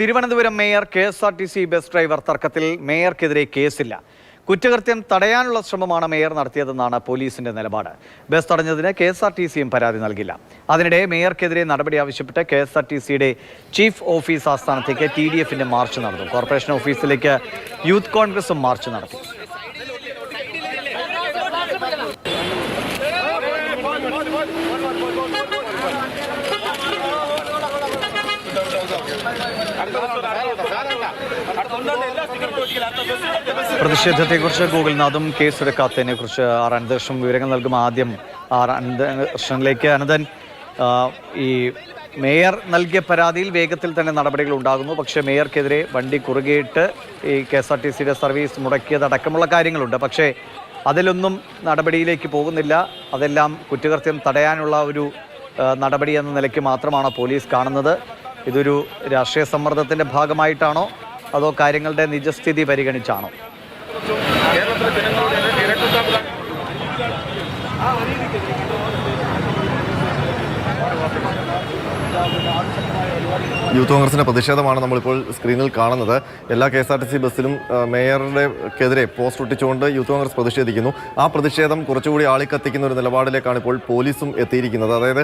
Thiruvananthapuram mayor K S R T C bus driver തർക്കത്തിൽ മേയർക്കെതിരെ കേസില്ല. കുറ്റകൃത്യം തടയാനുള്ള ശ്രമമാണ് മേയർ നടത്തിയതെന്നാണ് പോലീസിന്റെ നിലപാട്. ബസ് തടഞ്ഞതിന് കെ എസ് ആർ ടി സിയും പരാതി നൽകില്ല. അതിനിടെ മേയർക്കെതിരെ നടപടി ആവശ്യപ്പെട്ട് കെ എസ് ആർ ടി സിയുടെ ചീഫ് ഓഫീസ് ആസ്ഥാനത്തേക്ക് ടി ഡി എഫിന്റെ മാർച്ച് നടന്നു. കോർപ്പറേഷൻ ഓഫീസിലേക്ക് യൂത്ത് കോൺഗ്രസും മാർച്ച് നടത്തി. പ്രതിഷേധത്തെക്കുറിച്ച് ഗൂഗിൾനാഥും കേസെടുക്കാത്തതിനെ കുറിച്ച് ആർ അനന്തകൃഷ്ണൻ വിവരങ്ങൾ നൽകും ആദ്യം ആർ അനന്തകൃഷ്ണനിലേക്ക് അനന്തൻ ഈ മേയർ നൽകിയ പരാതിയിൽ വേഗത്തിൽ തന്നെ നടപടികൾ ഉണ്ടാകുന്നു. പക്ഷേ മേയർക്കെതിരെ വണ്ടി കുറുകിയിട്ട് ഈ കെ എസ് ആർ ടി സിയുടെ സർവീസ് മുടക്കിയതടക്കമുള്ള കാര്യങ്ങളുണ്ട്. പക്ഷേ അതിലൊന്നും നടപടിയിലേക്ക് പോകുന്നില്ല. അതെല്ലാം കുറ്റകൃത്യം തടയാനുള്ള ഒരു നടപടി എന്ന നിലയ്ക്ക് മാത്രമാണ് പോലീസ് കാണുന്നത്. ഇതൊരു രാഷ്ട്രീയ സമ്മർദ്ദത്തിന്റെ ഭാഗമായിട്ടാണോ? അതോ കാര്യങ്ങളുടെ നിജസ്ഥിതി പരിഗണിച്ചാണോ? യൂത്ത് കോൺഗ്രസിന്റെ പ്രതിഷേധമാണ് നമ്മളിപ്പോൾ സ്ക്രീനിൽ കാണുന്നത്. എല്ലാ K S R T C ബസ്സിലും മേയറുടെ മേയറുടെക്കെതിരെ പോസ്റ്റ് ഒട്ടിച്ചുകൊണ്ട് യൂത്ത് കോൺഗ്രസ് പ്രതിഷേധിക്കുന്നു. ആ പ്രതിഷേധം കുറച്ചുകൂടി ആളിക്കത്തിക്കുന്ന ഒരു നിലപാടിലേക്കാണ് ഇപ്പോൾ പോലീസും എത്തിയിരിക്കുന്നത്. അതായത്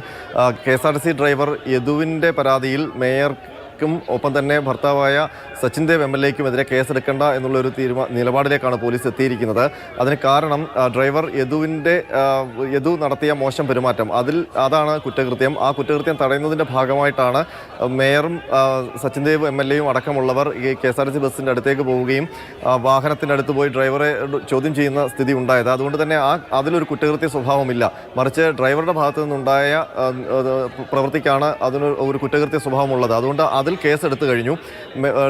K S R T C driver യദുവിന്റെ പരാതിയിൽ മേയർ ക്കും ഒപ്പം തന്നെ ഭർത്താവായ സച്ചിൻ ദേവ് എം എൽ എക്കുമെതിരെ കേസെടുക്കേണ്ട എന്നുള്ളൊരു തീരുമാ നിലപാടിലേക്കാണ് പോലീസ് എത്തിയിരിക്കുന്നത്. അതിന് കാരണം ഡ്രൈവർ യദുവിന്റെ യദു നടത്തിയ മോശം പെരുമാറ്റം. അതിൽ അതാണ് കുറ്റകൃത്യം. ആ കുറ്റകൃത്യം തടയുന്നതിന്റെ ഭാഗമായിട്ടാണ് മേയറും സച്ചിൻ ദേവ് എം എൽ എയും അടക്കമുള്ളവർ ഈ K S R T C ബസ്സിന്റെ അടുത്തേക്ക് പോവുകയും വാഹനത്തിന്റെ അടുത്ത് പോയി ഡ്രൈവറെ ചോദ്യം ചെയ്യുന്ന സ്ഥിതി ഉണ്ടായത്. അതുകൊണ്ട് തന്നെ ആ അതിലൊരു കുറ്റകൃത്യ സ്വഭാവമില്ല. മറിച്ച് ഡ്രൈവറുടെ ഭാഗത്തു നിന്നുണ്ടായ പ്രവൃത്തിക്കാണ് അതിന് ഒരു കുറ്റകൃത്യ സ്വഭാവമുള്ളത്. അതുകൊണ്ട് അതിൽ കേസ് എടുത്തു കഴിഞ്ഞു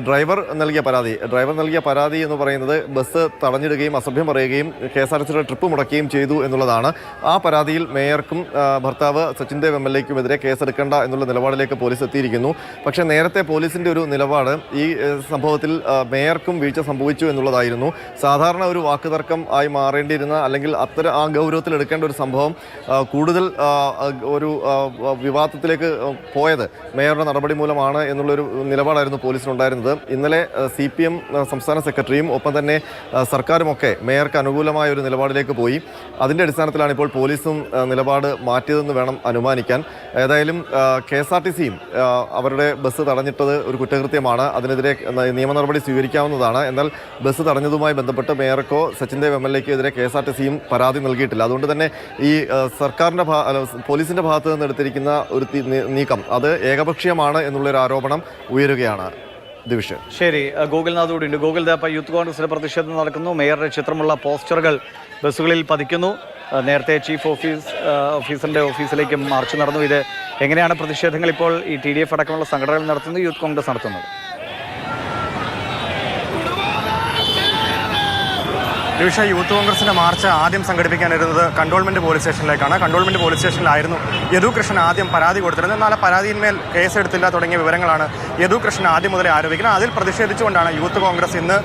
ഡ്രൈവർ നൽകിയ പരാതി. ഡ്രൈവർ നൽകിയ പരാതി എന്ന് പറയുന്നത് ബസ് തടഞ്ഞിടുകയും അസഭ്യം പറയുകയും കെ എസ് ആർ ടി സിയുടെ ട്രിപ്പ് മുടക്കുകയും ചെയ്തു എന്നുള്ളതാണ്. ആ പരാതിയിൽ മേയർക്കും ഭർത്താവ് സച്ചിൻ ദേവ് എം എൽ എക്കുമെതിരെ കേസെടുക്കേണ്ട എന്നുള്ള നിലപാടിലേക്ക് പോലീസ് എത്തിയിരിക്കുന്നു. പക്ഷേ നേരത്തെ പോലീസിന്റെ ഒരു നിലപാട് ഈ സംഭവത്തിൽ മേയർക്കും വീഴ്ച സംഭവിച്ചു എന്നുള്ളതായിരുന്നു. സാധാരണ ഒരു വാക്കുതർക്കം ആയി മാറേണ്ടിയിരുന്ന അല്ലെങ്കിൽ അത്തരം ആ ഗൗരവത്തിൽ എടുക്കേണ്ട ഒരു സംഭവം കൂടുതൽ ഒരു വിവാദത്തിലേക്ക് പോയത് മേയറുടെ നടപടി മൂലമാണ് എന്നുള്ളൊരു നിലപാടായിരുന്നു പോലീസിനുണ്ടായിരുന്നത്. ഇന്നലെ സി പി എം സംസ്ഥാന സെക്രട്ടറിയും ഒപ്പം തന്നെ സർക്കാരുമൊക്കെ മേയർക്ക് അനുകൂലമായ ഒരു നിലപാടിലേക്ക് പോയി. അതിന്റെ അടിസ്ഥാനത്തിലാണ് ഇപ്പോൾ പോലീസും നിലപാട് മാറ്റിയതെന്ന് വേണം അനുമാനിക്കാൻ. ഏതായാലും കെ എസ് ആർ ടി സിയും അവരുടെ ബസ് തടഞ്ഞിട്ടത് ഒരു കുറ്റകൃത്യമാണ്. അതിനെതിരെ നിയമ നടപടി സ്വീകരിക്കാവുന്നതാണ്. എന്നാൽ ബസ് തടഞ്ഞതുമായി ബന്ധപ്പെട്ട് മേയർക്കോ സച്ചിൻ ദേവ് എം എൽ എക്കോ എതിരെ കെ എസ് ആർ ടി സിയും പരാതി നൽകിയിട്ടില്ല. അതുകൊണ്ട് തന്നെ ഈ സർക്കാരിന്റെ പോലീസിന്റെ ഭാഗത്ത് നിന്ന് എടുത്തിരിക്കുന്ന ഒരു നീക്കം അത് ഏകപക്ഷീയമാണ് എന്നുള്ളൊരു ആരോപണം ഉയരുകയാണ് ദിവിഷൻ ശരി ഗോകുൽനാഥ് കൂടി ഉണ്ട്. ഗോകുൽ ദേപ്പ യൂത്ത് കോൺഗ്രസിന്റെ പ്രതിഷേധം നടക്കുന്നു. മേയറുടെ ചിത്രമുള്ള പോസ്റ്ററുകൾ ബസ്സുകളിൽ പതിക്കുന്നു. നേരത്തെ ചീഫ് ഓഫീസ് ഓഫീസറിന്റെ ഓഫീസിലേക്ക് മാർച്ച് നടന്നു. ഇത് എങ്ങനെയാണ് പ്രതിഷേധങ്ങൾ ഇപ്പോൾ ഈ ടി ഡി എഫ് അടക്കമുള്ള സംഘടനകൾ നടത്തുന്നത് യൂത്ത് കോൺഗ്രസ് നടത്തുന്നത്? ഡിവിഷ യൂത്ത് കോൺഗ്രസിന്റെ മാർച്ച് ആദ്യം സംഘടിപ്പിക്കാനിരുന്നത് കണ്ടോൾമെന്റ് പോലീസ് സ്റ്റേഷനിലേക്കാണ്. കണ്ടോൾമെന്റ് പോലീസ് സ്റ്റേഷനിലായിരുന്നു യദു കൃഷ്ണൻ ആദ്യം പരാതി കൊടുത്തിരുന്നത്. എന്നാൽ പരാതിയിന്മേൽ കേസെടുത്തില്ല തുടങ്ങിയ വിവരങ്ങളാണ് യദു കൃഷ്ണൻ ആദ്യം മുതലേ ആരോപിക്കുന്നത്. അതിൽ പ്രതിഷേധിച്ചുകൊണ്ടാണ് യൂത്ത് കോൺഗ്രസ് ഇന്ന്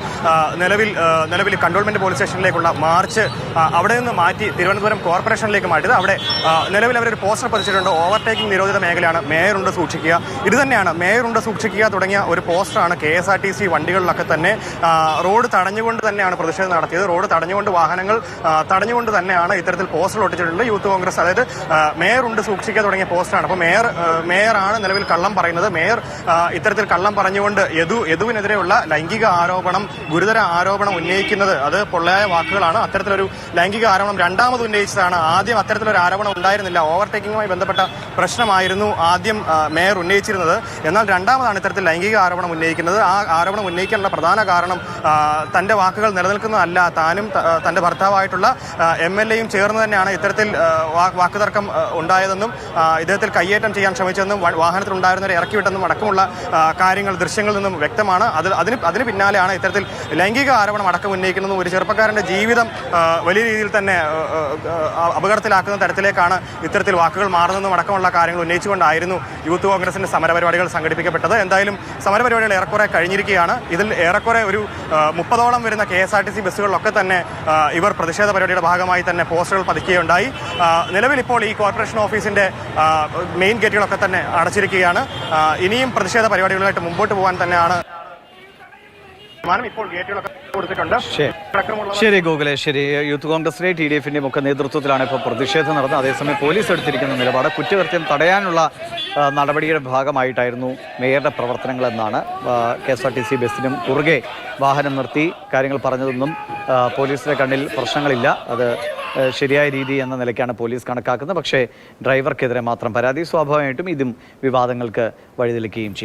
നിലവിൽ നിലവിൽ കണ്ടോൾമെന്റ് പോലീസ് സ്റ്റേഷനിലേക്കുള്ള മാർച്ച് അവിടെ നിന്ന് മാറ്റി തിരുവനന്തപുരം കോർപ്പറേഷനിലേക്ക് മാറ്റിയത്. അവിടെ നിലവിൽ അവരൊരു പോസ്റ്റർ പതിച്ചിട്ടുണ്ട്. ഓവർടേക്കിംഗ് നിരോധിത മേഖലയാണ് മേയറുണ്ട് സൂക്ഷിക്കുക. ഇത് തന്നെയാണ് മേയറുണ്ട് സൂക്ഷിക്കുക തുടങ്ങിയ ഒരു പോസ്റ്ററാണ് K S R T C വണ്ടികളിലൊക്കെ തന്നെ റോഡ് തടഞ്ഞുകൊണ്ട് തന്നെയാണ് പ്രതിഷേധം നടത്തിയത്. റോഡ് തടഞ്ഞുകൊണ്ട് വാഹനങ്ങൾ തടഞ്ഞുകൊണ്ട് തന്നെയാണ് ഇത്തരത്തിൽ പോസ്റ്റർ ഒട്ടിച്ചിട്ടുള്ളത്. യൂത്ത് കോൺഗ്രസ് അതായത് മേയർ ഉണ്ട് സൂക്ഷിക്കുക തുടങ്ങിയ പോസ്റ്ററാണ് അപ്പോൾ മേയർ മേയറാണ് നിലവിൽ കള്ളം പറയുന്നത്. മേയർ ഇത്തരത്തിൽ കള്ളം പറഞ്ഞുകൊണ്ട് യദു യദുവിനെതിരെയുള്ള ലൈംഗിക ആരോപണം ഗുരുതര ആരോപണം ഉന്നയിക്കുന്നത് അത് പൊള്ളയായ വാക്കുകളാണ്. അത്തരത്തിലൊരു ലൈംഗിക ആരോപണം രണ്ടാമത് ഉന്നയിച്ചതാണ്. ആദ്യം അത്തരത്തിലൊരു ആരോപണം ഉണ്ടായിരുന്നില്ല. ഓവർടേക്കിങ്ങുമായി ബന്ധപ്പെട്ട പ്രശ്നമായിരുന്നു ആദ്യം മേയർ ഉന്നയിച്ചിരുന്നത്. എന്നാൽ രണ്ടാമതാണ് ഇത്തരത്തിൽ ലൈംഗിക ആരോപണം ഉന്നയിക്കുന്നത്. ആ ആരോപണം ഉന്നയിക്കാനുള്ള പ്രധാന കാരണം തന്റെ വാക്കുകൾ നിലനിൽക്കുന്നതല്ല താനും തന്റെ ഭർത്താവായിട്ടുള്ള എം എൽ എയും ചേർന്ന് തന്നെയാണ് ഇത്തരത്തിൽ വാക്കുതർക്കം ഉണ്ടായതെന്നും ഇദ്ദേഹത്തിൽ കയ്യേറ്റം ചെയ്യാൻ ശ്രമിച്ചതെന്നും വാഹനത്തിലുണ്ടായിരുന്നവരെ ഇറക്കിവിട്ടെന്നും അടക്കമുള്ള കാര്യങ്ങൾ ദൃശ്യങ്ങളിൽ നിന്നും വ്യക്തമാണ്. അത് അതിന് അതിന് പിന്നാലെയാണ് ഇത്തരത്തിൽ ലൈംഗിക ആരോപണം അടക്കം ഉന്നയിക്കുന്നതും ഒരു ചെറുപ്പക്കാരന്റെ ജീവിതം വലിയ രീതിയിൽ തന്നെ അപകടത്തിലാക്കുന്ന തരത്തിലേക്കാണ് ഇത്തരത്തിൽ വാക്കുകൾ മാറുന്നതും അടക്കമുള്ള കാര്യങ്ങൾ ഉന്നയിച്ചുകൊണ്ടായിരുന്നു യൂത്ത് കോൺഗ്രസിന്റെ സമരപരിപാടികൾ സംഘടിപ്പിക്കപ്പെട്ടത്. എന്തായാലും സമരപരിപാടികൾ ഏറെക്കുറെ കഴിഞ്ഞിരിക്കുകയാണ്. ഇതിൽ ഏറെക്കുറെ ഒരു മുപ്പതോളം വരുന്ന K S R T C ബസ്സുകളിലൊക്കെ തന്നെ ഇവർ പ്രതിഷേധ പരിപാടിയുടെ ഭാഗമായി തന്നെ പോസ്റ്ററുകൾ പതിക്കുകയുണ്ടായി. നിലവിൽ ഇപ്പോൾ ഈ കോർപ്പറേഷൻ ഓഫീസിന്റെ മെയിൻ ഗേറ്റുകളൊക്കെ തന്നെ അടച്ചിരിക്കുകയാണ്. ഇനിയും പ്രതിഷേധ പരിപാടികളുമായിട്ട് മുമ്പോട്ട് പോകാൻ തന്നെയാണ്. ശരി. ഗോകുലെ ശരി. യൂത്ത് കോൺഗ്രസിലെ ടി ഡി എഫിന്റെ ഒക്കെ നേതൃത്വത്തിലാണ് ഇപ്പോൾ പ്രതിഷേധം നടന്നത്. അതേസമയം പോലീസ് എടുത്തിരിക്കുന്ന നിലപാട് കുറ്റകൃത്യം തടയാനുള്ള നടപടിയുടെ ഭാഗമായിട്ടായിരുന്നു മേയറുടെ പ്രവർത്തനങ്ങളെന്നാണ് K S R T C ബസ്സിനും കുറുകെ വാഹനം നിർത്തി കാര്യങ്ങൾ പറഞ്ഞതൊന്നും പോലീസിന്റെ കണ്ണിൽ പ്രശ്നങ്ങളില്ല. അത് ശരിയായ രീതി എന്ന നിലയ്ക്കാണ് പോലീസ് കണക്കാക്കുന്നത്. പക്ഷേ ഡ്രൈവർക്കെതിരെ മാത്രം പരാതി. സ്വാഭാവികമായിട്ടും ഇതും വിവാദങ്ങൾക്ക് വഴിതെളിക്കുകയും